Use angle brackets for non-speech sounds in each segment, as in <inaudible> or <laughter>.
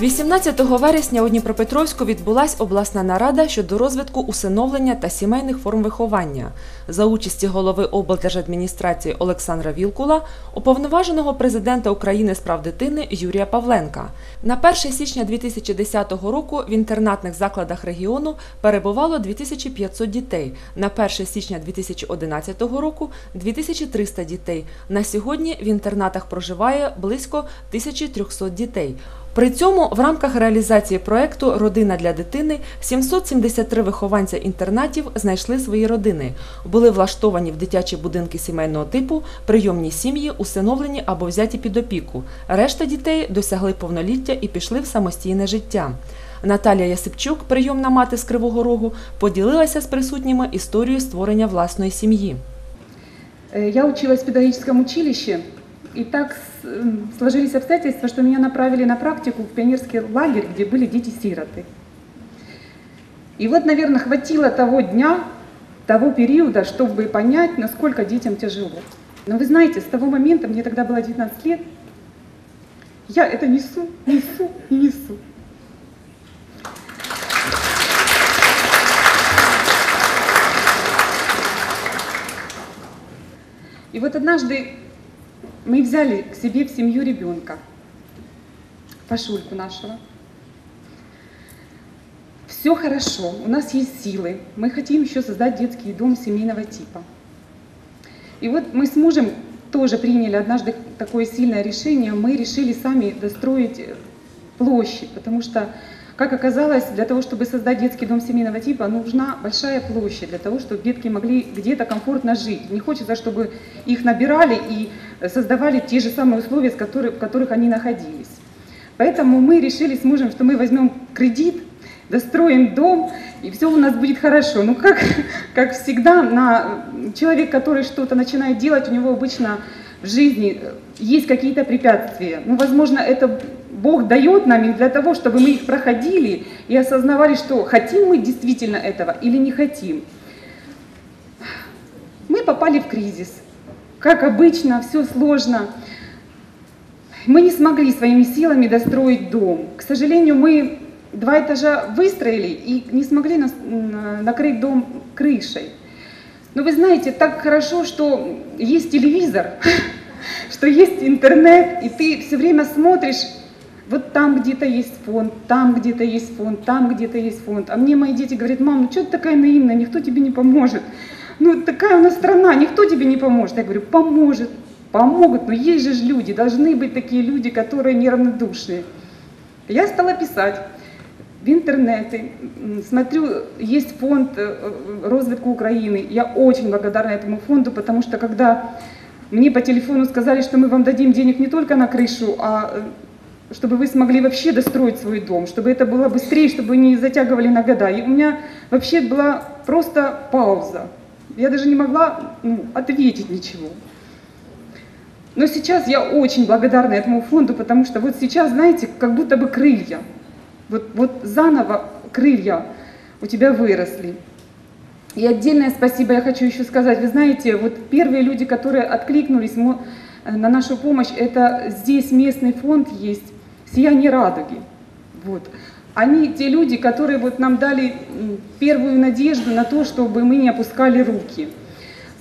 18 вересня у Дніпропетровську відбулась обласна нарада щодо розвитку усиновлення та сімейних форм виховання за участі голови облдержадміністрації Олександра Вілкула, уповноваженого президента України з прав дитини Юрія Павленка. На 1 січня 2010 року в інтернатних закладах регіону перебувало 2500 дітей. На 1 січня 2011 року 2300 дітей. На сьогодні в інтернатах проживає близько 1300 дітей. При цьому в рамках реалізації проекту Родина для дитини 773 вихованця інтернатів знайшли свої родини, були влаштовані в дитячі будинки сімейного типу, прийомні сім'ї, усиновлені або взяті під опіку. Решта дітей досягли повноліття і пішли в самостійне життя. Наталія Ясипчук, прийомна мати з Кривого Рогу, поділилася з присутніми історією створення власної сім'ї. Э, Я училась в педагогическом училище, и так с- м, сложились обстоятельства, что меня направили на практику в пионерский лагерь, где были дети-сироты. И вот, наверное, хватило того дня, того периода, чтобы понять, насколько детям тяжело. Но вы знаете, с того момента, мне тогда было 19 лет, я это несу, несу и несу. И вот однажды мы взяли к себе в семью ребенка, Пашульку нашего. Все хорошо, у нас есть силы, мы хотим еще создать детский дом семейного типа. И вот мы с мужем тоже приняли однажды такое сильное решение, мы решили сами достроить э, площадь, потому что, как оказалось, для того, чтобы создать детский дом семейного типа, нужна большая площадь для того, чтобы детки могли где-то комфортно жить. Не хочется, чтобы их набирали и создавали те же самые условия, в которых они находились. Поэтому мы решили с мужем, что мы возьмем кредит, достроим дом, и все у нас будет хорошо. Ну, как, <laughs> как всегда, на, человек, который что-то начинает делать, у него обычно в жизни э, есть какие-то препятствия. Ну, возможно, это Бог дает нам их для того, чтобы мы их проходили и осознавали, что хотим мы действительно этого или не хотим. Мы попали в кризис. Как обычно, все сложно. Мы не смогли своими силами достроить дом. К сожалению, мы два этажа выстроили и не смогли нас- накрыть дом крышей. Но вы знаете, так хорошо, что есть телевизор, <laughs> что есть интернет, и ты все время смотришь, вот там где-то есть фонд, там где-то есть фонд, там где-то есть фонд. А мне мои дети говорят, мам, ну что ты такая наивная, никто тебе не поможет. Ну такая у нас страна, никто тебе не поможет. Я говорю, поможет, помогут, но есть же люди, должны быть такие люди, которые неравнодушные. Я стала писать в интернете, смотрю, есть фонд э, э, развитку Украины. Я очень благодарна этому фонду, потому что когда мне по телефону сказали, что мы вам дадим денег не только на крышу, а э, чтобы вы смогли вообще достроить свой дом, чтобы это было быстрее, чтобы не затягивали на года. И у меня вообще была просто пауза. Я даже не могла ну, ответить ничего. Но сейчас я очень благодарна этому фонду, потому что вот сейчас, знаете, как будто бы крылья. Вот, вот заново крылья у тебя выросли. И отдельное спасибо я хочу еще сказать. Вы знаете, вот первые люди, которые откликнулись э, на нашу помощь, это здесь местный фонд есть, «Сияние радуги». Вот. Они те люди, которые вот нам дали первую надежду на то, чтобы мы не опускали руки.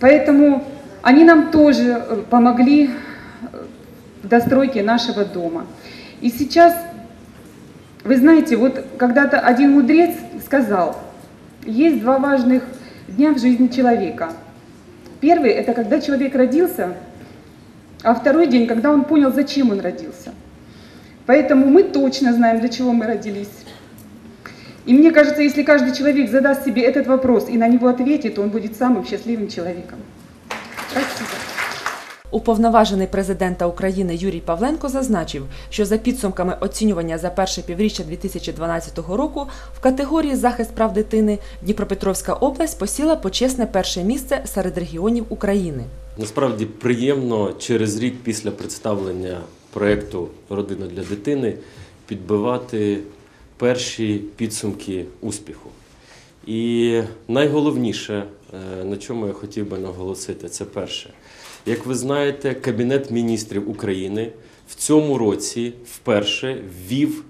Поэтому они нам тоже э, помогли э, в достройке нашего дома. И сейчас, вы знаете, вот когда-то один мудрец сказал, есть два важных дня в жизни человека. Первый – это когда человек родился, а второй день, когда он понял, зачем он родился. Поэтому мы точно знаем, для чего мы родились. И мне кажется, если каждый человек задаст себе этот вопрос и на него ответит, то он будет самым счастливым человеком. Спасибо. Уповноважений президента України Юрій Павленко зазначив, що за підсумками оцінювання за перше півріччя 2012 року в категорії захист прав дитини Дніпропетровська область посіла почесне перше місце серед регіонів України. Насправді приємно через рік після представлення проєкту Родина для дитини підбивати перші підсумки успіху. І найголовніше, е, на чому я хотів би наголосити, це перше. Як ви знаєте, Кабінет міністрів України в цьому році вперше ввів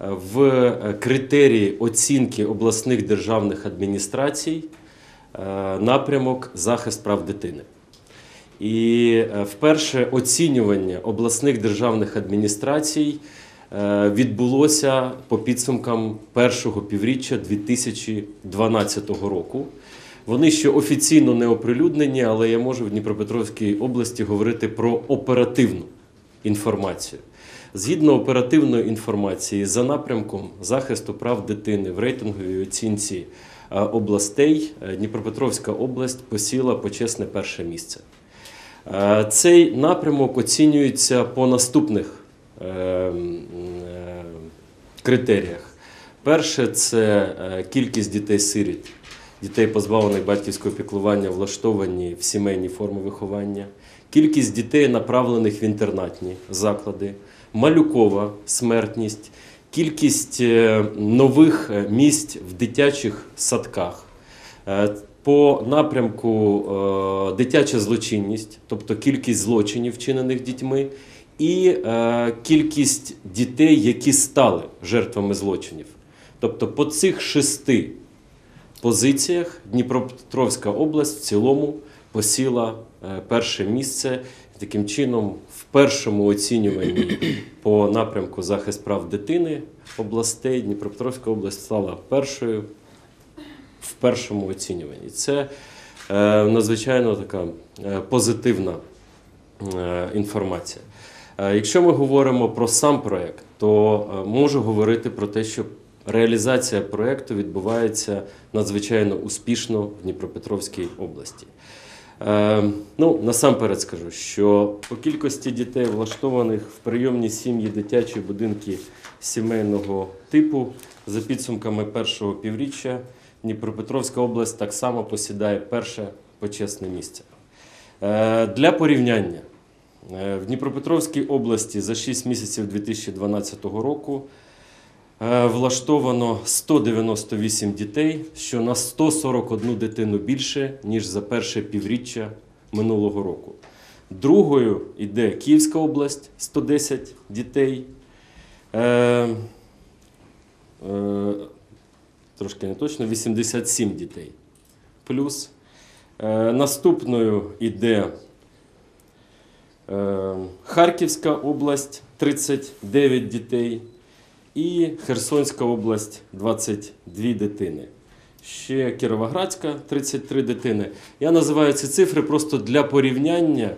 в е, критерії оцінки обласних державних адміністрацій е, напрямок захист прав дитини. І е, вперше оцінювання обласних державних адміністрацій е, відбулося по підсумкам першого півріччя 2012 року. Вони ще офіційно не оприлюднені, але я можу в Дніпропетровській області говорити про оперативну інформацію. Згідно оперативної інформації, за напрямком захисту прав дитини в рейтинговій оцінці е, областей Дніпропетровська область посіла почесне перше місце. Е, Цей напрямок оцінюється по наступних е, е, критеріях. Перше це кількість дітей-сиріт, дітей, позбавлених батьківського піклування, влаштовані в сімейні форми виховання, кількість дітей, направлених в інтернатні заклади, малюкова смертність, кількість нових місць в дитячих садках. По напрямку е, дитяча злочинність, тобто кількість злочинів, вчинених дітьми, і е, кількість дітей, які стали жертвами злочинів. Тобто по цих шести позиціях Дніпропетровська область в цілому посіла е, перше місце. Таким чином, в першому оцінюванні по напрямку захист прав дитини областей Дніпропетровська область стала першою першому оцінюванні. Це е, надзвичайно така е, позитивна е, інформація. Якщо ми говоримо про сам проект, то можу говорити про те, що реалізація проекту відбувається надзвичайно успішно в Дніпропетровській області. Ну, насамперед скажу, що по кількості дітей, влаштованих в прийомні сім'ї дитячі будинки сімейного типу, за підсумками першого півріччя, Дніпропетровська область так само посідає перше почесне місце. Е, для порівняння, е, в Дніпропетровській області за 6 місяців 2012 року Е, Влаштовано 198 дітей, що на 141 дитину більше, ніж за перше півріччя минулого року. Другою йде Київська область 110 дітей. Трошки не точно, 87 дітей. Плюс. Е, наступною йде е, Харківська область 39 дітей і Херсонська область 22 дитини. Ще Кіровоградська 33 дитини. Я називаю ці цифри просто для порівняння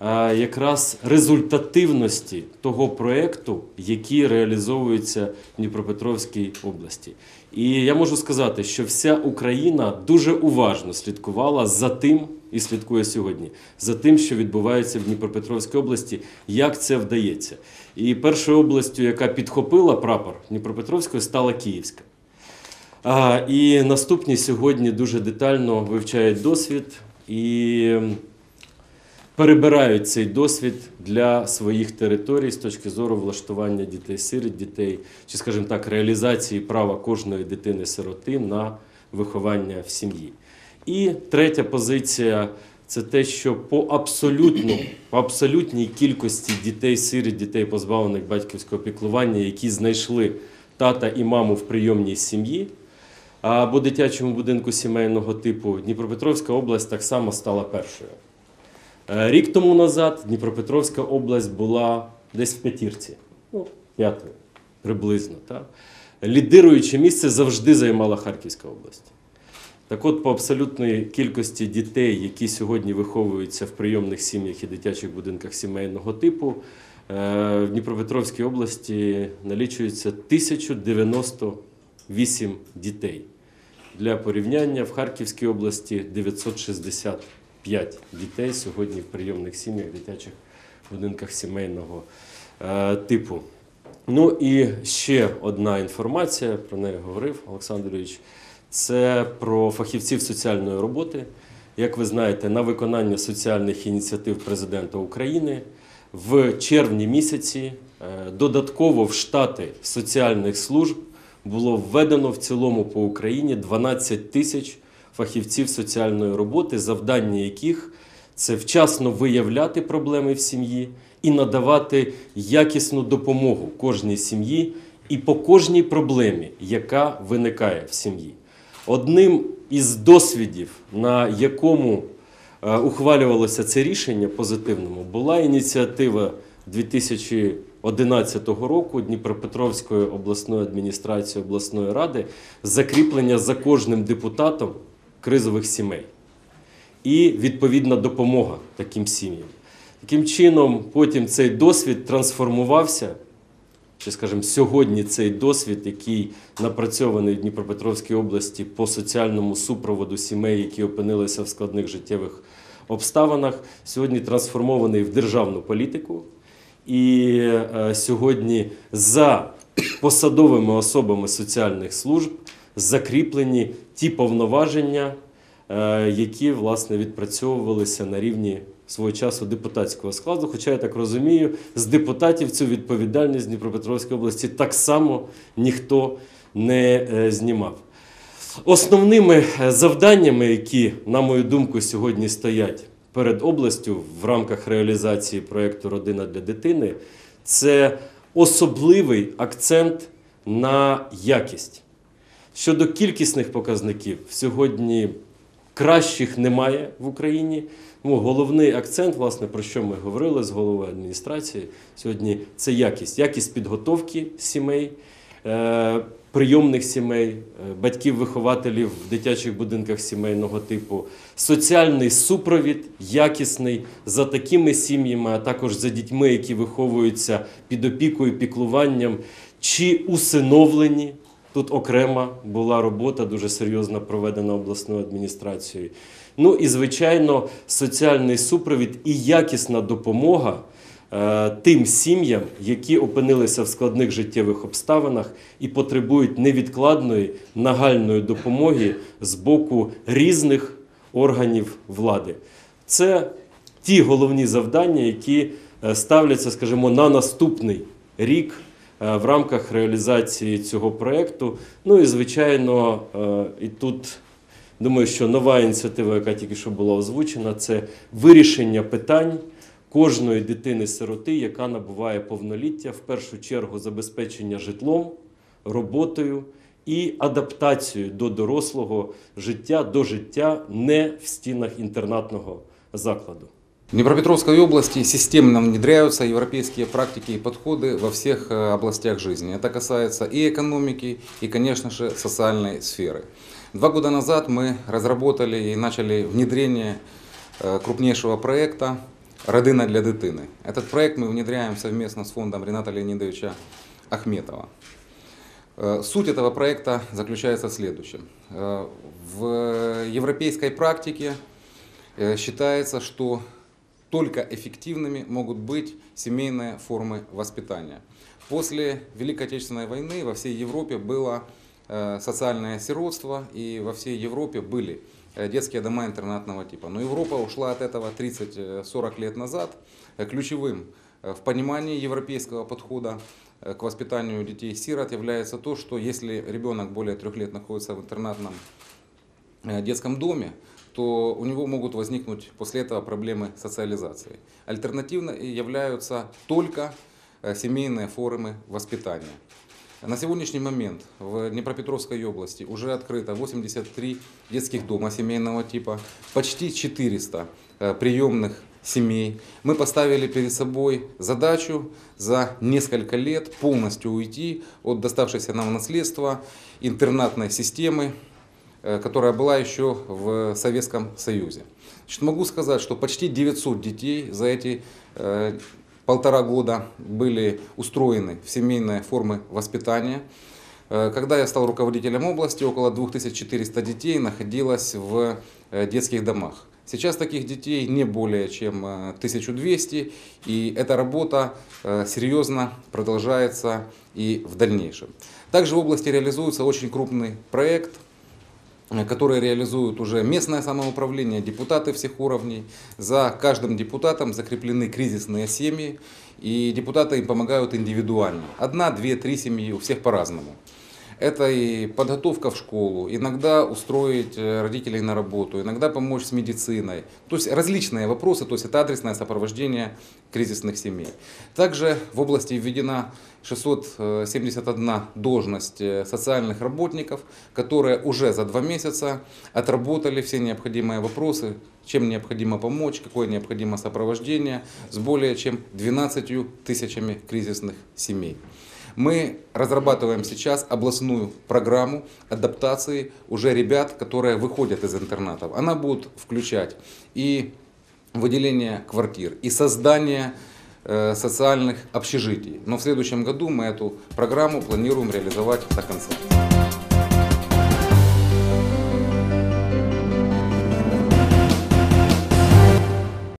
якраз результативності того проєкту, який реалізовується в Дніпропетровській області. І я можу сказати, що вся Україна дуже уважно слідкувала за тим і слідкує сьогодні, за тим, що відбувається в Дніпропетровській області, як це вдається. І першою областю, яка підхопила прапор Дніпропетровської, стала Київська. І наступні сьогодні дуже детально вивчають досвід і перебирають цей досвід для своїх територій з точки зору влаштування дітей-сиріт, дітей, чи, скажімо так, реалізації права кожної дитини-сироти на виховання в сім'ї. І третя позиція це те, що по абсолютно, по абсолютній кількості дітей-сиріт, дітей, позбавлених батьківського піклування, які знайшли тата і маму в прийомній сім'ї, або дитячому будинку сімейного типу, Дніпропетровська область так само стала першою. Е, Рік тому назад Дніпропетровська область була десь в п'ятірці, ну, п'ятою приблизно. Так? Лідируюче місце завжди займала Харківська область. Так от, по абсолютної кількості дітей, які сьогодні виховуються в прийомних сім'ях і дитячих будинках сімейного типу, е, в Дніпропетровській області налічується 1098 дітей. Для порівняння в Харківській області 965 дітей сьогодні в прийомних сім'ях, дитячих будинках сімейного е, типу. Ну і ще одна інформація, про неї говорив Олександр Юрійович, це про фахівців соціальної роботи. Як ви знаєте, на виконання соціальних ініціатив президента України в червні місяці е, додатково в штати соціальних служб було введено в цілому по Україні 12 тисяч фахівців соціальної роботи, завдання яких це вчасно виявляти проблеми в сім'ї і надавати якісну допомогу кожній сім'ї, і по кожній проблемі, яка виникає в сім'ї. Одним із досвідів, на якому е, ухвалювалося це рішення позитивному, була ініціатива 2011 року Дніпропетровської обласної адміністрації обласної ради закріплення за кожним депутатом кризових сімей і відповідна допомога таким сім'ям. Таким чином, потім цей досвід трансформувався. Чи, скажімо, сьогодні цей досвід, який напрацьований в Дніпропетровській області по соціальному супроводу сімей, які опинилися в складних життєвих обставинах, сьогодні трансформований в державну політику. І е, сьогодні за посадовими особами соціальних служб закріплені ті повноваження, е, які власне відпрацьовувалися на рівні свого часу депутатського складу. Хоча я так розумію, з депутатів цю відповідальність Дніпропетровської області так само ніхто не е, знімав. Основними е, завданнями, які, на мою думку, сьогодні стоять перед областю в рамках реалізації проєкту Родина для дитини, це особливий акцент на якість. Щодо кількісних показників, сьогодні кращих немає в Україні. Ну, головний акцент, власне, про що ми говорили з головою адміністрації сьогодні, це якість. Якість підготовки сімей, е, прийомних сімей, е, батьків-вихователів в дитячих будинках сімейного типу, соціальний супровід якісний за такими сім'ями, а також за дітьми, які виховуються під опікою, піклуванням чи усиновлені. Тут окрема була робота дуже серйозна проведена обласною адміністрацією. Ну і звичайно, соціальний супровід і якісна допомога е, тим сім'ям, які опинилися в складних життєвих обставинах і потребують невідкладної нагальної допомоги з боку різних органів влади. Це ті головні завдання, які е, ставляться, скажімо, на наступний рік в рамках реалізації цього проєкту. Ну і звичайно, е, і тут думаю, що нова ініціатива, яка тільки що була озвучена, це вирішення питань кожної дитини-сироти, яка набуває повноліття, в першу чергу забезпечення житлом, роботою і адаптацією до дорослого життя, до життя не в стінах інтернатного закладу. В Днепропетровской области системно внедряются европейские практики и подходы во всех э, областях жизни. Это касается и экономики, и, конечно же, социальной сферы. Два года назад мы разработали и начали внедрение э, крупнейшего проекта «Родина для дитины». Этот проект мы внедряем совместно с фондом Рената Леонидовича Ахметова. Э, Суть этого проекта заключается в следующем. В европейской практике считается, что только эффективными могут быть семейные формы воспитания. После Великой Отечественной войны во всей Европе было э, социальное сиротство, и во всей Европе были э, детские дома интернатного типа. Но Европа ушла от этого 30-40 лет назад. Э, Ключевым э, в понимании европейского подхода э, к воспитанию детей-сирот является то, что если ребенок более трех лет находится в интернатном э, детском доме, то у него могут возникнуть после этого проблемы социализации. Альтернативно являются только э, семейные формы воспитания. На сегодняшний момент в Днепропетровской области уже открыто 83 детских дома семейного типа, почти 400 э, приемных семей. Мы поставили перед собой задачу за несколько лет полностью уйти от доставшейся нам в наследство интернатной системы, которая была еще в Советском Союзе. Значит, могу сказать, что почти 900 детей за эти э, полтора года были устроены в семейные формы воспитания. Э, Когда я стал руководителем области, около 2400 детей находилось в э, детских домах. Сейчас таких детей не более чем э, 1200, и эта работа э, серьезно продолжается и в дальнейшем. Также в области реализуется очень крупный проект э, которые реализуют уже местное самоуправление, депутаты всех уровней. За каждым депутатом закреплены кризисные семьи, и депутаты им помогают индивидуально. Одна, две, три семьи, у всех по-разному. Это и подготовка в школу, иногда устроить э, родителей на работу, иногда помочь с медициной. То есть различные вопросы, то есть это адресное сопровождение кризисных семей. Также в области введена 671 должность э, социальных работников, которые уже за два месяца отработали все необходимые вопросы, чем необходимо помочь, какое необходимо сопровождение с более чем 12 тысячами кризисных семей. Мы разрабатываем сейчас областную программу адаптации уже ребят, которые выходят из интернатов. Она будет включать и выделение квартир, и создание э, социальных общежитий. Но в следующем году мы эту программу планируем реализовать до конца.